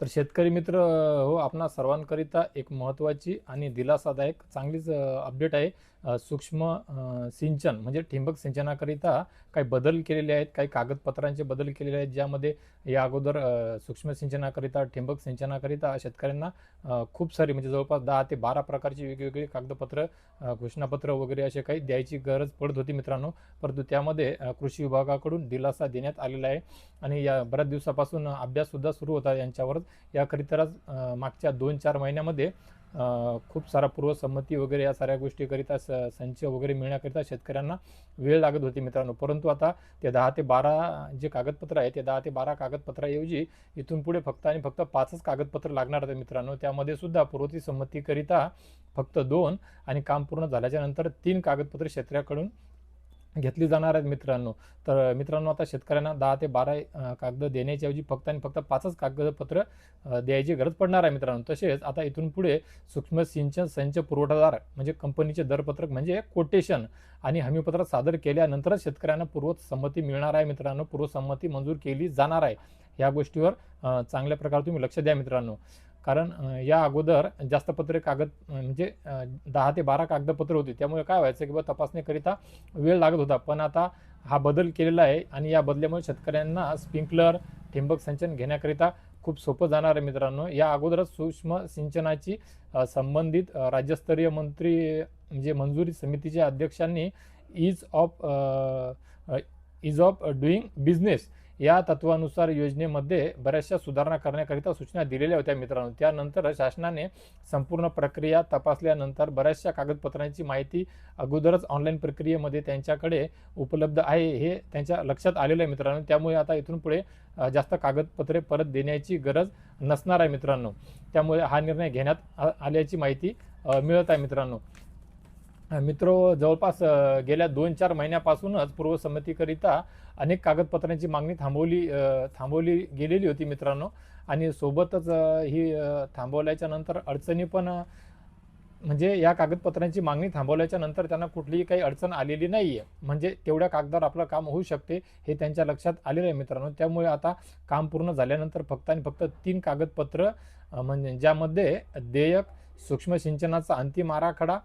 तर शेतकरी मित्र हो आपणा सर्वांकरिता एक महत्त्वाची आणि दिलासादायक चांगलीच अपडेट आहे. सूक्ष्म सिंचन म्हणजे ठिबक सिंचनाकरिता काही बदल केलेले आहेत काही कागदपत्रांचे बदल केलेले आहेत ज्यामध्ये या अगोदर सूक्ष्म सिंचनाकरिता ठिबक सिंचनाकरिता शेतकऱ्यांना खूप सारी म्हणजे जवळपास दहा ते बारा प्रकारची वेगवेगळी कागदपत्र घोषणापत्र वगैरे असे काही द्यायची गरज पडत होती मित्रांनो. परंतु त्यामध्ये कृषी विभागाकडून दिलासा देण्यात आलेला आहे आणि या बऱ्याच दिवसापासून अभ्याससुद्धा सुरू होता यांच्यावर याकरिताच मागच्या दोन चार महिन्यामध्ये खूप सारा पूर्वसंमती वगैरे या साऱ्या गोष्टीकरिता स संच वगैरे मिळण्याकरिता शेतकऱ्यांना वेळ लागत होती मित्रांनो. परंतु आता ते दहा ते बारा जे कागदपत्र आहे ते दहा ते बारा कागदपत्राऐवजी इथून पुढे फक्त आणि फक्त पाचच कागदपत्र लागणार आहेत मित्रांनो. त्यामध्ये सुद्धा पूर्वती संमतीकरिता फक्त दोन आणि काम पूर्ण झाल्याच्यानंतर तीन कागदपत्र शेतकऱ्याकडून घेतली जाणार आहेत मित्रांनो. तर मित्रांनो आता शेतकऱ्यांना दहा ते बारा कागद देण्याच्याऐवजी फक्त आणि फक्त पाचच कागदपत्र द्यायची गरज पडणार आहे मित्रांनो. तसेच आता इथून पुढे सूक्ष्म सिंचन संच पुरवठादार म्हणजे कंपनीचे दरपत्रक म्हणजे कोटेशन आणि हमीपत्र सादर केल्यानंतरच शेतकऱ्यांना पूर्वसंमती मिळणार आहे मित्रांनो. पूर्वसंमती मंजूर केली जाणार आहे. या गोष्टीवर चांगल्या प्रकारे तुम्ही लक्ष द्या मित्रांनो. कारण या अगोदर जास्त पत्रे कागद म्हणजे दहा ते बारा कागदपत्र होती. त्यामुळे काय व्हायचं की बा तपासणीकरिता वेळ लागत होता. पण आता हा बदल केलेला आहे आणि या बदल्यामुळे शेतकऱ्यांना स्प्रिंकलर ठिंबक सिंचन घेण्याकरिता खूप सोपं जाणार आहे मित्रांनो. या अगोदरच सूक्ष्म सिंचनाची संबंधित राज्यस्तरीय मंत्री म्हणजे मंजुरी समितीच्या अध्यक्षांनी ease of ease of doing business या तत्वानुसार योजनेमध्ये बऱ्याचशा सुधारणा करण्याकरिता सूचना दिलेल्या होत्या मित्रांनो. त्यानंतर शासनाने संपूर्ण प्रक्रिया तपासल्यानंतर बऱ्याचशा कागदपत्रांची माहिती अगोदरच ऑनलाईन प्रक्रियेमध्ये त्यांच्याकडे उपलब्ध आहे हे त्यांच्या लक्षात आलेलं आहे मित्रांनो. त्यामुळे आता इथून पुढे जास्त कागदपत्रे परत देण्याची गरज नसणार आहे मित्रांनो. त्यामुळे हा निर्णय घेण्यात आ- आल्याची माहिती मिळत आहे मित्रांनो. मित्र जवळपास गेल्या दोन चार महिन्यापासूनच पूर्वसंमतीकरिता अनेक कागदपत्रांची मागणी थांबवली थांबवली गेलेली होती मित्रांनो. आणि सोबतच ही थांबवल्याच्या नंतर अडचणी पण म्हणजे या कागदपत्रांची मागणी थांबवल्याच्या नंतर त्यांना कुठलीही काही अडचण आलेली नाही आहे म्हणजे तेवढ्या कागदावर आपलं काम होऊ शकते हे त्यांच्या लक्षात आलेलं आहे मित्रांनो. त्यामुळे आता काम पूर्ण झाल्यानंतर फक्त आणि फक्त तीन कागदपत्र म्हणजे ज्यामध्ये देयक सूक्ष्म सिंचनाचा अंतिम आराखडा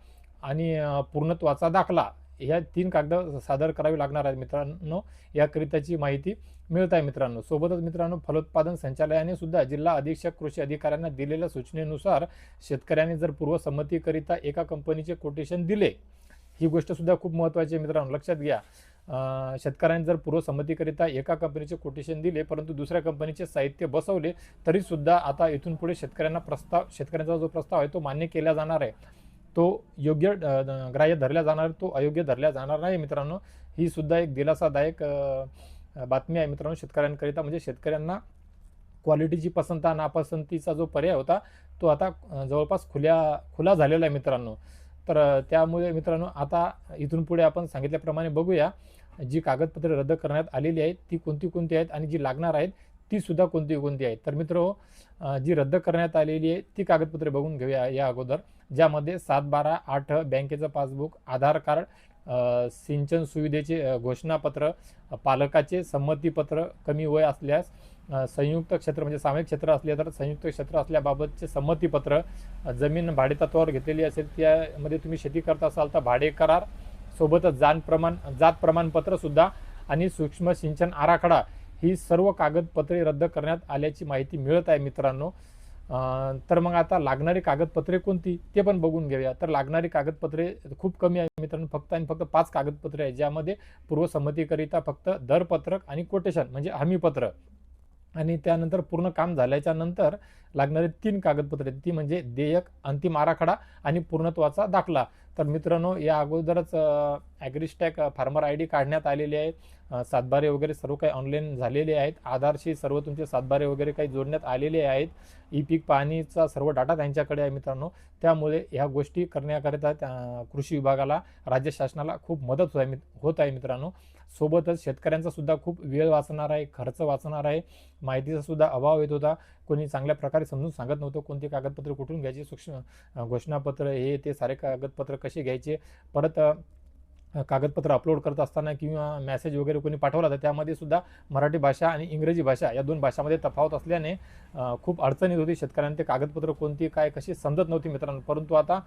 आणि पूर्णत्वाचा दाखला. ह्या तीन कागद सादर करावी लागणार आहेत मित्रांनो. याकरिताची माहिती मिळत आहे मित्रांनो. सोबतच मित्रांनो फलोत्पादन संचालयाने सुद्धा जिल्हा अधीक्षक कृषी अधिकाऱ्यांना दिलेल्या सूचनेनुसार शेतकऱ्यांनी जर पूर्वसंमतीकरिता एका कंपनीचे कोटेशन दिले ही गोष्ट सुद्धा खूप महत्त्वाची आहे मित्रांनो. लक्षात घ्या. शेतकऱ्यांनी जर पूर्वसंमतीकरिता एका कंपनीचे कोटेशन दिले परंतु दुसऱ्या कंपनीचे साहित्य बसवले तरी सुद्धा आता इथून पुढे शेतकऱ्यांना प्रस्ताव शेतकऱ्यांचा जो प्रस्ताव आहे तो मान्य केला जाणार आहे. तो योग्य ग्राह्य धरल्या जाणार तो अयोग्य धरल्या जाणार नाही मित्रांनो. ही सुद्धा एक दिलासादायक बातमी आहे मित्रांनो शेतकऱ्यांकरिता. म्हणजे शेतकऱ्यांना क्वालिटीची पसंता नापसंतीचा जो पर्याय होता तो आता जवळपास खुल्या खुला झालेला आहे मित्रांनो. तर त्यामुळे मित्रांनो आता इथून पुढे आपण सांगितल्याप्रमाणे बघूया जी कागदपत्रे रद्द करण्यात आलेली आहेत ती कोणती कोणती आहेत आणि जी लागणार आहेत ती सुद्धा कोणती कोणती आहेत? तर मित्र जी रद्द करण्यात आलेली आहे ती कागदपत्रे बघून घेऊया या अगोदर ज्यामध्ये सात बारा आठ बँकेचं पासबुक आधार कार्ड सिंचन सुविधेचे घोषणापत्र पालकाचे संमतीपत्र कमी वय असल्यास संयुक्त क्षेत्र म्हणजे सामायिक क्षेत्र असले तर संयुक्त क्षेत्र असल्याबाबतचे संमतीपत्र जमीन भाडेतत्वावर घेतलेली असेल त्यामध्ये तुम्ही शेती करत असाल तर भाडे करार सोबतच जान प्रमाण जात प्रमाणपत्रसुद्धा आणि सूक्ष्म सिंचन आराखडा ही सर्व कागदपत्रे रद्द करण्यात आल्याची माहिती मिळत आहे मित्रांनो. तर मग आता लागणारी कागदपत्रे कोणती? ते पण बघून घेऊया. तर लागणारी कागदपत्रे खूप कमी आहे मित्रांनो. फक्त आणि फक्त पाच कागदपत्रे आहेत ज्यामध्ये पूर्वसंमतीकरिता फक्त दरपत्रक आणि कोटेशन म्हणजे हमीपत्र. आणि त्यानंतर पूर्ण काम झाल्याच्यानंतर लागणारी तीन कागदपत्रे ती म्हणजे देयक अंतिम आराखडा आणि पूर्णत्वाचा दाखला. तर मित्रांनो या अगोदरच ॲग्रिस्टॅक फार्मर आय डी काढण्यात आलेली आहे. सातबारे वगैरे सर्व काही ऑनलाईन झालेले आहेत. आधारशी सर्व तुमचे सातबारे वगैरे काही जोडण्यात आलेले आहेत. ई पीक पाहणीचा सर्व डाटा त्यांच्याकडे आहे मित्रांनो. त्यामुळे ह्या गोष्टी करण्याकरिता त्या कृषी विभागाला राज्य शासनाला खूप मदत होत आहे होत आहे मित्रांनो. सोबतच शेतकऱ्यांचा सुद्धा खूप वेळ वाचणार आहे खर्च वाचणार आहे. माहितीचा सुद्धा अभाव येत होता. कोणी चांगल्या प्रकारे समजून सांगत नव्हतं. कोणते कागदपत्र कुठून घ्यायची सूक्ष्म घोषणापत्र हे ते सारे कागदपत्र कसे घ्यायचे? परत कागदपत्र अपलोड करत असताना किंवा मॅसेज वगैरे कोणी पाठवला तर त्यामध्ये सुद्धा मराठी भाषा आणि इंग्रजी भाषा या दोन भाषामध्ये तफावत असल्याने खूप अडचण येत होती शेतकऱ्यांना. ते कागदपत्र कोणती काय कशी समजत नव्हती मित्रांनो. परंतु आता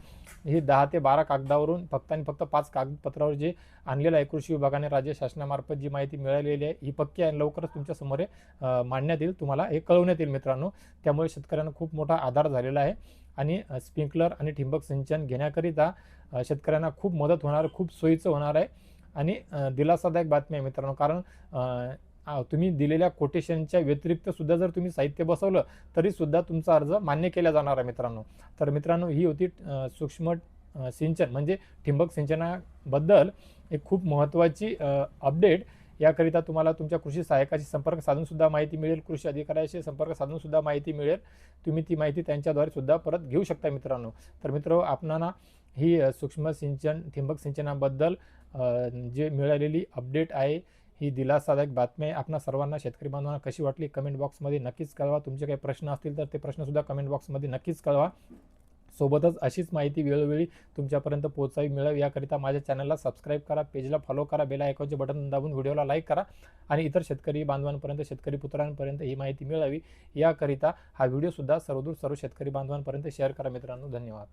ही दहा ते बारा कागदावरून फक्त आणि फक्त पाच कागदपत्रावर जे आणलेलं आहे कृषी विभागाने राज्य शासनामार्फत जी माहिती मिळालेली आहे ही पक्की आहे. लवकरच तुमच्यासमोर मांडण्यात येईल. तुम्हाला हे कळवण्यात येईल मित्रांनो. त्यामुळे शेतकऱ्यांना खूप मोठा आधार झालेला आहे. आणि स्प्रिंकलर आणि ठिबक सिंचन घेण्याकरिता शेतकऱ्यांना खूप मदत होणार खूप सोयीचं होणार आहे. आणि दिलासादायक बातमी आहे मित्रांनो कारण तुम्ही दिलेल्या कोटेशनच्या व्यतिरिक्त सुद्धा जर तुम्ही साहित्य बसवलं तरी सुद्धा तुमचा अर्ज मान्य केला जाणार आहे मित्रांनो. तर मित्रांनो ही होती सूक्ष्म सिंचन म्हणजे ठिबक सिंचनाबद्दल एक खूप महत्त्वाची अपडेट याकरिता तुम्हाला तुमच्या कृषी सहाय्यकाशी संपर्क साधून सुद्धा माहिती मिळेल. कृषी अधिकाऱ्याशी संपर्क साधून सुद्धा माहिती मिळेल. तुम्ही ती माहिती त्यांच्याद्वारे सुद्धा परत घेऊ शकता मित्रांनो. तर मित्र आपणांना ही सूक्ष्म सिंचन ठिबक सिंचनाबद्दल जे मिळालेली अपडेट आहे ही दिलासादायक बातमी आहे. आपणा सर्वांना शेतकरी बांधवांना कशी वाटली? कमेंट बॉक्समध्ये नक्कीच कळवा. तुमचे काही प्रश्न असतील तर ते प्रश्नसुद्धा कमेंट बॉक्समध्ये नक्कीच कळवा. सोबतच अशीच माहिती वेळोवेळी तुमच्यापर्यंत पोहोचावी मिळावी. याकरिता माझ्या चॅनलला सबस्क्राईब करा पेजला फॉलो करा बेल आयकॉनचे बटन दाबून व्हिडिओला लाईक करा आणि इतर शेतकरी बांधवांपर्यंत शेतकरी पुत्रांपर्यंत ही माहिती मिळावी. याकरिता हा व्हिडिओसुद्धा सर्वदूर सर्व शेतकरी बांधवांपर्यंत शेअर करा मित्रांनो. धन्यवाद.